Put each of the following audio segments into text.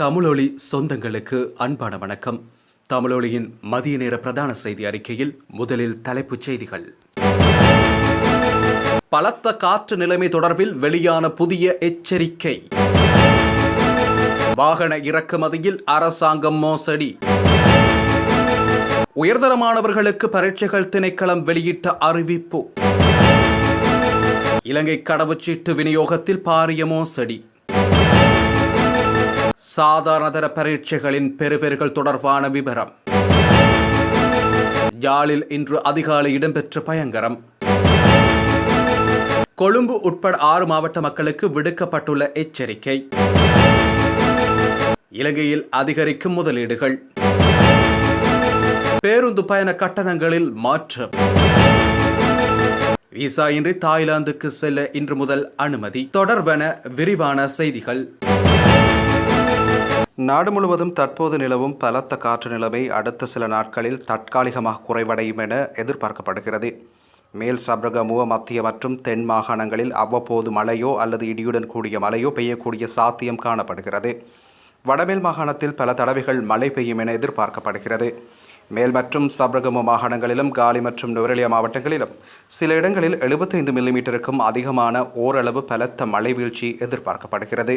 தமிழொலி சொந்தங்களுக்கு அன்பான வணக்கம். தமிழொலியின் மதிய நேர பிரதான செய்தி அறிக்கையில் முதலில் தலைப்புச் செய்திகள். பலத்த காற்று நிலைமை தொடர்பில் வெளியான புதிய எச்சரிக்கை. வாகன இறக்குமதியில் அரசாங்கம் மோசடி. உயர்தர மாணவர்களுக்கு பரீட்சைகள் திணைக்களம் வெளியிட்ட அறிவிப்பு. இலங்கை கடவுச்சீட்டு விநியோகத்தில் பாரிய மோசடி. சாதாரணதர பரீட்சைகளின் பெறுபேறுகள் தொடர்பான விவரம் யாழில் இன்று அதிகாலை இடம்பெற்ற பயங்கரம். கொழும்பு உட்பட ஆறு மாவட்ட மக்களுக்கு விடுக்கப்பட்டுள்ள எச்சரிக்கை. இலங்கையில் அதிகரிக்கும் முதலீடுகள். பேருந்து பயண கட்டணங்களில் மாற்றம். விசா இன்றி தாய்லாந்துக்கு செல்ல இன்று முதல் அனுமதி. தொடர்வன விரிவான செய்திகள். நாடு முழுவதும் தற்போது நிலவும் பலத்த காற்று நிலைமை அடுத்த சில நாட்களில் தற்காலிகமாக குறைவடையும் என எதிர்பார்க்கப்படுகிறது. மேல் சப்ரகமுவ மத்திய மற்றும் தென் மாகாணங்களில் அவ்வப்போது மழையோ அல்லது இடியுடன் கூடிய மழையோ பெய்யக்கூடிய சாத்தியம் காணப்படுகிறது. வடமேல் மாகாணத்தில் பல தடவைகள் மழை பெய்யும் என எதிர்பார்க்கப்படுகிறது. மேல் மற்றும் சபரகம மாகாணங்களிலும் காலி மற்றும் நுவரெலியா மாவட்டங்களிலும் சில இடங்களில் எழுபத்தைந்து மில்லிமீட்டருக்கும் அதிகமான ஓரளவு பலத்த மழை வீழ்ச்சி எதிர்பார்க்கப்படுகிறது.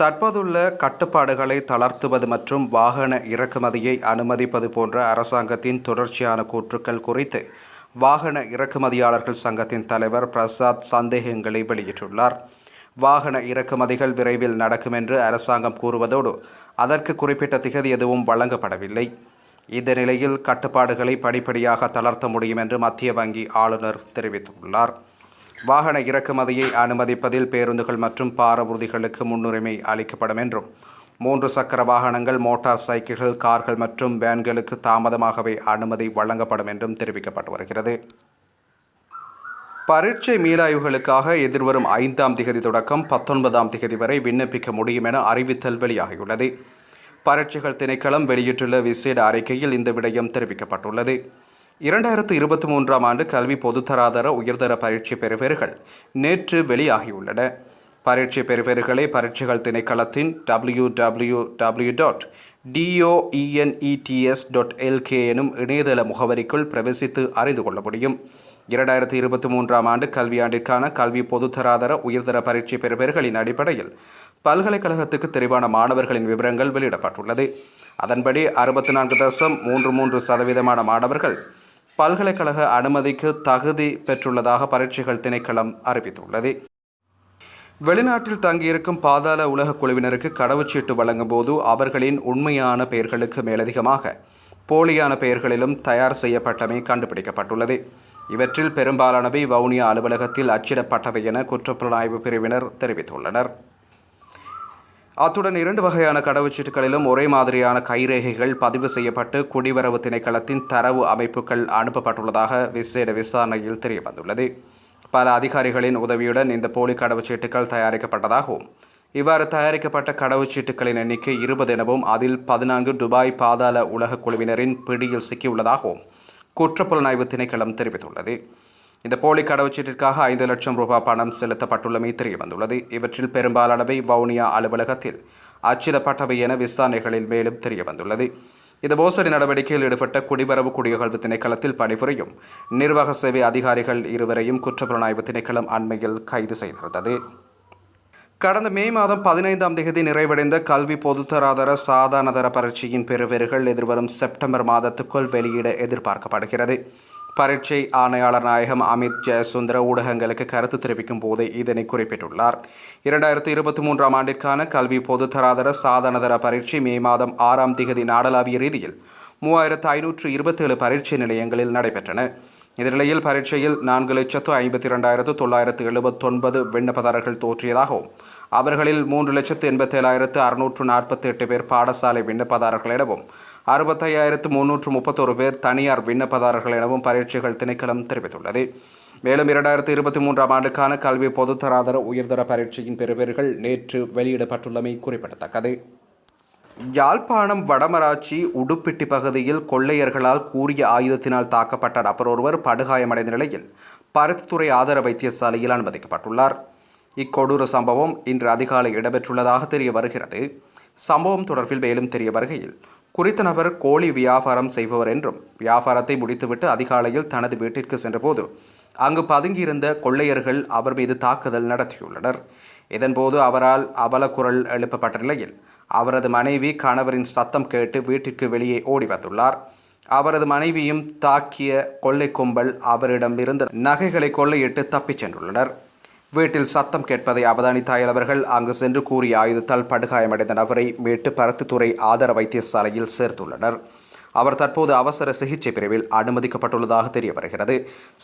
தற்போதுள்ள கட்டுப்பாடுகளை தளர்த்துவது மற்றும் வாகன இறக்குமதியை அனுமதிப்பது போன்ற அரசாங்கத்தின் தொடர்ச்சியான கூற்றுக்கள் குறித்து வாகன இறக்குமதியாளர்கள் சங்கத்தின் தலைவர் பிரசாத் சந்தேகங்களை வெளியிட்டுள்ளார். வாகன இறக்குமதிகள் விரைவில் நடக்கும் என்று அரசாங்கம் கூறுவதோடு அதற்கு குறிப்பிட்ட திகதி எதுவும் வழங்கப்படவில்லை. இந்த நிலையில் கட்டுப்பாடுகளை படிப்படியாக தளர்த்த முடியும் என்று மத்திய வங்கி ஆளுநர் தெரிவித்துள்ளார். வாகன இறக்குமதியை அனுமதிப்பதில் பேருந்துகள் மற்றும் பாரவூர்திகளுக்கு முன்னுரிமை அளிக்கப்படும் என்றும் மூன்று சக்கர வாகனங்கள் மோட்டார் சைக்கிள்கள் கார்கள் மற்றும் வேன்களுக்கு தாமதமாகவே அனுமதி வழங்கப்படும் என்றும் தெரிவிக்கப்பட்டு வருகிறது. பரீட்சை மீளாய்வுகளுக்காக எதிர்வரும் ஐந்தாம் திகதி தொடக்கம் பத்தொன்பதாம் திகதி வரை விண்ணப்பிக்க முடியும் என அறிவித்தல் வெளியாகியுள்ளது. பரட்சிகள் திணைக்களம் வெளியிட்டுள்ள விசேட அறிக்கையில் இந்த விடயம் தெரிவிக்கப்பட்டுள்ளது. இரண்டாயிரத்து இருபத்தி மூன்றாம் ஆண்டு கல்வி பொதுத்தராதர உயர்தர பரீட்சை பெறுபேறுகள் நேற்று வெளியாகியுள்ளன. பரீட்சை பெறுபேறுகளை பரீட்சைகள் திணைக்களத்தின் W W W dot DOENETS dot LK எனும் இணையதள முகவரிக்குள் பிரவேசித்து அறிந்து கொள்ள முடியும். இரண்டாயிரத்தி இருபத்தி மூன்றாம் ஆண்டு கல்வியாண்டிற்கான கல்வி பொதுத்தராதர உயர்தர பரீட்சை பெறுபேறுகளின் அடிப்படையில் பல்கலைக்கழகத்துக்கு தெரிவான மாணவர்களின் விவரங்கள் வெளியிடப்பட்டுள்ளது. அதன்படி அறுபத்தி நான்கு தசம் மூன்று மூன்று சதவீதமான மாணவர்கள் பல்கலைக்கழக அனுமதிக்கு தகுதி பெற்றுள்ளதாக பரீட்சைகள் திணைக்களம் அறிவித்துள்ளது. வெளிநாட்டில் தங்கியிருக்கும் பாதாள உலக குழுவினருக்கு கடவுச்சீட்டு வழங்கும் போது அவர்களின் உண்மையான பெயர்களுக்கு மேலதிகமாக போலியான பெயர்களிலும் தயார் செய்யப்பட்டமை கண்டுபிடிக்கப்பட்டுள்ளது. இவற்றில் பெரும்பாலானவை வவுனியா அலுவலகத்தில் அச்சிடப்பட்டவை என குற்றப்புலனாய்வு பிரிவினர் தெரிவித்துள்ளனர். அத்துடன் இரண்டு வகையான கடவுச்சீட்டுகளிலும் ஒரே மாதிரியான கைரேகைகள் பதிவு செய்யப்பட்டு குடிவரவு திணைக்களத்தின் தரவு அமைப்புகள் அனுப்பப்பட்டுள்ளதாக விசேட விசாரணையில் தெரியவந்துள்ளது. பல அதிகாரிகளின் உதவியுடன் இந்த போலி கடவுச்சீட்டுகள் தயாரிக்கப்பட்டதாகவும் இவ்வாறு தயாரிக்கப்பட்ட கடவுச்சீட்டுகளின் எண்ணிக்கை இருபது எனவும் அதில் பதினான்கு துபாய் பாதாள உலக குழுவினரின் பிடியில் சிக்கியுள்ளதாகவும் குற்றப்புலனாய்வு திணைக்களம் தெரிவித்துள்ளது. இந்த போலி கடவுச்சீட்டிற்காக ஐந்து லட்சம் ரூபாய் பணம் செலுத்தப்பட்டுள்ளமை தெரியவந்துள்ளது. இவற்றில் பெரும்பாலானவை வவுனியா அலுவலகத்தில் அச்சிடப்பட்டவை என விசாரணைகளில் மேலும் தெரியவந்துள்ளது. இந்த மோசடி நடவடிக்கையில் ஈடுபட்ட குடிவரவு குடியகழ்வு திணைக்களத்தில் பணிபுரியும் நிர்வாக சேவை அதிகாரிகள் இருவரையும் குற்றப்புலனாய்வு திணைக்களம் அண்மையில் கைது செய்திருந்தது. கடந்த மே மாதம் பதினைந்தாம் தேதி நிறைவடைந்த கல்வி பொதுத்தராதர சாதாரணதர பரீட்சையின் பெறுபேறுகள் எதிர்வரும் செப்டம்பர் மாதத்துக்குள் வெளியிட எதிர்பார்க்கப்படுகிறது. பரீட்சை ஆணையாளர் நாயகம் அமித் ஜெயசுந்தர ஊடகங்களுக்கு கருத்து தெரிவிக்கும் போது இதனை குறிப்பிட்டுள்ளார். இரண்டாயிரத்தி இருபத்தி மூன்றாம் ஆண்டிற்கான கல்வி பொதுத்தராதர சாதனதர பரீட்சை மே மாதம் ஆறாம் திகதி நாடளாவிய ரீதியில் மூவாயிரத்து ஐநூற்று இருபத்தேழு பரீட்சை நிலையங்களில் நடைபெற்றன. இந்த நிலையில் பரீட்சையில் நான்கு லட்சத்து ஐம்பத்தி இரண்டாயிரத்து தொள்ளாயிரத்து எழுபத்தொன்பது விண்ணப்பதாரர்கள் தோற்றியதாகவும் அவர்களில் மூன்று லட்சத்து எண்பத்தேழாயிரத்து அறுநூற்று நாற்பத்தி எட்டு பேர் பாடசாலை விண்ணப்பதாரர்கள் எனவும் அறுபத்தையாயிரத்து முன்னூற்று முப்பத்தொரு பேர் தனியார் விண்ணப்பதாரர்கள் எனவும் பரீட்சைகள் திணைக்களம் தெரிவித்துள்ளது. மேலும் இரண்டாயிரத்தி இருபத்தி மூன்றாம் ஆண்டுக்கான கல்வி பொதுத்தராதர உயர்தர பரீட்சையின் பெறுபேறுகள் நேற்று வெளியிடப்பட்டுள்ளமை குறிப்பிடத்தக்கது. யாழ்ப்பாணம் வடமராட்சி உடுப்பிட்டி பகுதியில் கொள்ளையர்களால் கூறிய ஆயுதத்தினால் தாக்கப்பட்ட நபர் ஒருவர் படுகாயமடைந்த நிலையில் பருத்தித்துறை ஆதார வைத்தியசாலையில் அனுமதிக்கப்பட்டுள்ளார். இக்கொடூர சம்பவம் இன்று அதிகாலை இடம்பெற்றுள்ளதாக தெரிய வருகிறது சம்பவம் தொடர்பில் மேலும் தெரிய வருகையில் குறித்த நபர் கோழி வியாபாரம் செய்பவர் என்றும் வியாபாரத்தை முடித்துவிட்டு அதிகாலையில் தனது வீட்டிற்கு சென்றபோது அங்கு பதுங்கியிருந்த கொள்ளையர்கள் அவர் மீது தாக்குதல் நடத்தியுள்ளனர். இதன்போது அவரால் அவல குரல் எழுப்பப்பட்ட நிலையில் அவரது மனைவி கணவரின் சத்தம் கேட்டு வீட்டிற்கு வெளியே ஓடி வந்துள்ளார். அவரது மனைவியும் தாக்கிய கொள்ளை கும்பல் அவரிடம் இருந்த நகைகளை கொள்ளையிட்டு தப்பிச் சென்றுள்ளனர். வீட்டில் சத்தம் கேட்பதை அவதானித்த அயலவர்கள் அங்கு சென்று கூறிய ஆயுதத்தால் படுகாயமடைந்த நபரை மீட்டு பருத்தித்துறை ஆதார வைத்தியசாலையில் சேர்த்துள்ளனர். அவர் தற்போது அவசர சிகிச்சை பிரிவில் அனுமதிக்கப்பட்டுள்ளதாக தெரிய வருகிறது.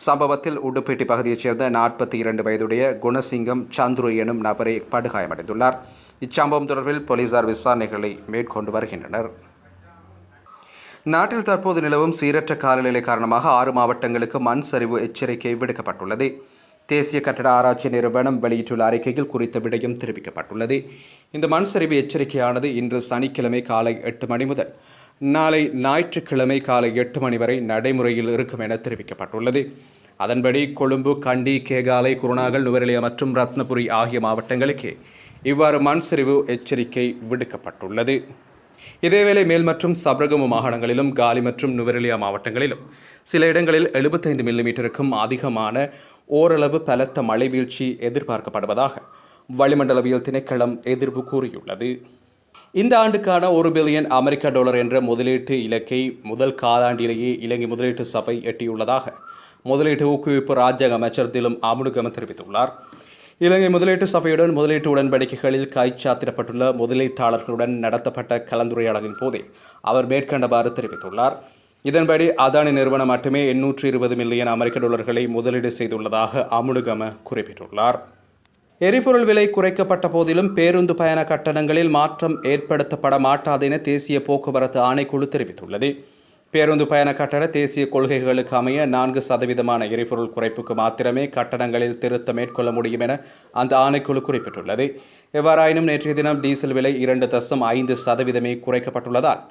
சம்பவத்தில் உடுப்பேட்டி பகுதியைச் சேர்ந்த நாற்பத்தி இரண்டு வயதுடைய குணசிங்கம் சந்துரு எனும் நபரை படுகாயமடைந்துள்ளார். இச்சம்பவம் தொடர்பில் போலீசார் விசாரணைகளை மேற்கொண்டு வருகின்றனர். நாட்டில் தற்போது நிலவும் சீரற்ற காலநிலை காரணமாக ஆறு மாவட்டங்களுக்கு மண் சரிவு எச்சரிக்கை விடுக்கப்பட்டுள்ளது. தேசிய கட்டட ஆராய்ச்சி நிறுவனம் வெளியிட்டுள்ள அறிக்கையில் குறித்த விடயம் தெரிவிக்கப்பட்டுள்ளது. இந்த மண் சரிவு எச்சரிக்கையானது இன்று சனிக்கிழமை காலை எட்டு மணி முதல் நாளை ஞாயிற்றுக்கிழமை காலை எட்டு மணி வரை நடைமுறையில் இருக்கும் என தெரிவிக்கப்பட்டுள்ளது. அதன்படி கொழும்பு கண்டி கேகாலை குருணாகல் நுவரெலியா மற்றும் ரத்னபுரி ஆகிய மாவட்டங்களுக்கு இவ்வாறு மண் சரிவு எச்சரிக்கை விடுக்கப்பட்டுள்ளது. இதேவேளை மேல் மற்றும் சபரகம மாகாணங்களிலும் காலி மற்றும் நுவரெலியா மாவட்டங்களிலும் சில இடங்களில் எழுபத்தைந்து மில்லிமீட்டருக்கும் அதிகமான ஓரளவு பலத்த மழை வீழ்ச்சி எதிர்பார்க்கப்படுவதாக வளிமண்டலவியல் திணைக்களம் எதிர்ப்பு கூறியுள்ளது. இந்த ஆண்டுக்கான ஒரு பில்லியன் அமெரிக்க டாலர் என்ற முதலீட்டு இலக்கை முதல் காலாண்டிலேயே இலங்கை முதலீட்டு சபை எட்டியுள்ளதாக முதலீட்டு ஊக்குவிப்பு ராஜ்யங்க அமைச்சர் திலும் அமுனுகம தெரிவித்துள்ளார். இலங்கை முதலீட்டு சபையுடன் முதலீட்டு உடன்படிக்கைகளில் கைச்சாத்திடப்பட்டுள்ள முதலீட்டாளர்களுடன் நடத்தப்பட்ட கலந்துரையாடலின் போதே அவர் மேற்கண்டவாறு தெரிவித்துள்ளார். இதன்படி அதானி நிறுவனம் மட்டுமே எண்ணூற்றி இருபது மில்லியன் அமெரிக்க டாலர்களை முதலீடு செய்துள்ளதாக அமுனுகம குறிப்பிட்டுள்ளார். எரிபொருள் விலை குறைக்கப்பட்ட போதிலும் பேருந்து பயண கட்டணங்களில் மாற்றம் ஏற்படுத்தப்பட மாட்டாது என தேசிய போக்குவரத்து ஆணைக்குழு தெரிவித்துள்ளது. பேருந்து பயண கட்டண தேசிய கொள்கைகளுக்கு அமைய நான்கு சதவீதமான எரிபொருள் குறைப்புக்கு மாத்திரமே கட்டணங்களில் திருத்தம் மேற்கொள்ள முடியும் என அந்த ஆணைக்குழு குறிப்பிட்டுள்ளது. எவ்வாறாயினும் நேற்றைய தினம் டீசல் விலை இரண்டு தசம் ஐந்து சதவீதமே குறைக்கப்பட்டுள்ளதால்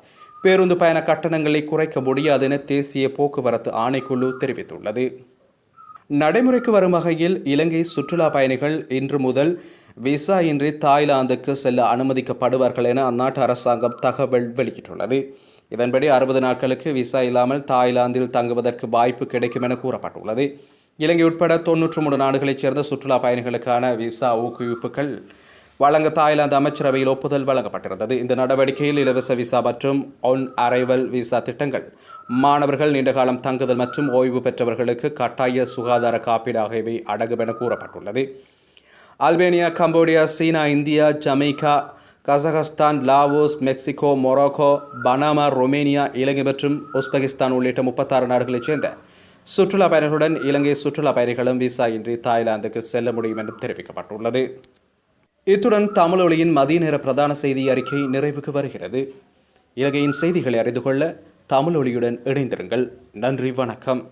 பேருந்து பயண கட்டணங்களை குறைக்க முடியாது என தேசிய போக்குவரத்து ஆணைக்குழு தெரிவித்துள்ளது. நடைமுறைக்கு வரும் வகையில் இலங்கை சுற்றுலா பயணிகள் இன்று முதல் விசா இன்றி தாய்லாந்துக்கு செல்ல அனுமதிக்கப்படுவார்கள் என அந்நாட்டு அரசாங்கம் தகவல் வெளியிட்டுள்ளது. இதன்படி அறுபது நாட்களுக்கு விசா இல்லாமல் தாய்லாந்தில் தங்குவதற்கு வாய்ப்பு கிடைக்கும் என கூறப்பட்டுள்ளது. இலங்கை உட்பட தொன்னூற்று மூன்று நாடுகளைச் சேர்ந்த சுற்றுலா பயணிகளுக்கான விசா ஊக்குவிப்புகள் வழங்க தாய்லாந்து அமைச்சரவையில் ஒப்புதல் வழங்கப்பட்டிருந்தது. இந்த நடவடிக்கையில் இலவச விசா மற்றும் ஒன் அரைவல் விசா திட்டங்கள் மாணவர்கள் நீண்டகாலம் தங்குதல் மற்றும் ஓய்வு பெற்றவர்களுக்கு கட்டாய சுகாதார காப்பீடு ஆகியவை அடங்கும் என கூறப்பட்டுள்ளது. அல்பேனியா கம்போடியா சீனா India Jamaica Kazakhstan Laos Mexico Morocco Panama Romania Ilangai மற்றும் உஸ்பெகிஸ்தான் உள்ளிட்ட முப்பத்தாறு நாடுகளைச் சேர்ந்த சுற்றுலா பயணிகளுடன் இலங்கை சுற்றுலா பயணிகளும் விசா இன்றி தாய்லாந்துக்கு செல்ல முடியும் என்றும் தெரிவிக்கப்பட்டுள்ளது. இத்துடன் தமிழொலியின் மதிய நேர பிரதான செய்தி அறிக்கை நிறைவுக்கு வருகிறது. இலங்கையின் செய்திகளை அறிந்து கொள்ள தமிழொலியுடன் இணைந்திருங்கள். நன்றி வணக்கம்.